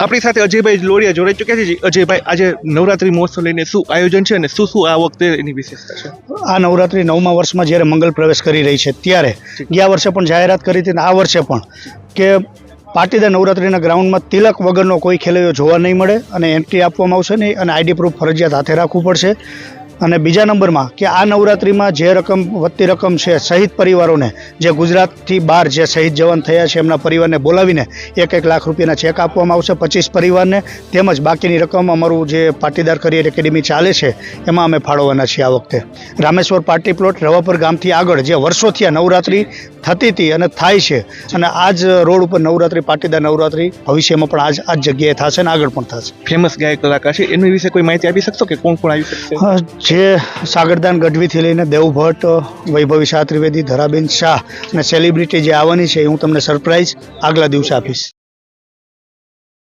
આપણી સાથે અજયભાઈ લોરિયા જોડાઈ ચૂક્યા છે. અજયભાઈ આજે નવરાત્રી મહોત્સવ લઈને શું આયોજન છે અને શું શું આ વખતે એની વિશેષતા છે? આ નવરાત્રી નવમા વર્ષમાં જ્યારે મંગલ પ્રવેશ કરી રહી છે ત્યારે ગયા વર્ષે પણ જાહેરાત કરી હતી અને આ વર્ષે પણ કે પાટીદાર નવરાત્રિના ગ્રાઉન્ડમાં તિલક વગરનો કોઈ ખેલૈયો જોવા નહીં મળે અને એન્ટ્રી આપવામાં આવશે નહીં અને આઈડી પ્રૂફ ફરજિયાત હાથે રાખવું પડશે. અને બીજા નંબરમાં કે આ નવરાત્રિમાં જે રકમ, વધતી રકમ છે શહીદ પરિવારોને, જે ગુજરાતથી બહાર જે શહીદ જવાન થયા છે એમના પરિવારને બોલાવીને એક એક લાખ રૂપિયાના ચેક આપવામાં આવશે. પચીસ પરિવારને તેમજ બાકીની રકમ અમારું જે પાટીદાર કરિયર એકેડેમી ચાલે છે એમાં અમે ફાળવવાના છીએ આ વખતે. રામેશ્વર પાર્ટી પ્લોટ રવાપર ગામથી આગળ, જે વર્ષોથી આ નવરાત્રિ થતી હતી અને થાય છે. અને આ જ રોડ ઉપર નવરાત્રિ પાટીદાર નવરાત્રિ ભવિષ્યમાં પણ આજ આ જ જગ્યાએ થશે અને આગળ પણ થશે. ફેમસ ગાયક કલાકાર છે એમની વિશે કોઈ માહિતી આપી શકશો કે કોણ કોણ આવી શકશે જે સાગરદાન ગઢવીથી લઈને દેવભટ્ટ વૈભવી શાહ ત્રિવેદી ધરાબેન શાહ અને સેલિબ્રિટી જે આવવાની છે એ હું તમને સરપ્રાઈઝ આગલા દિવસે આપીશ.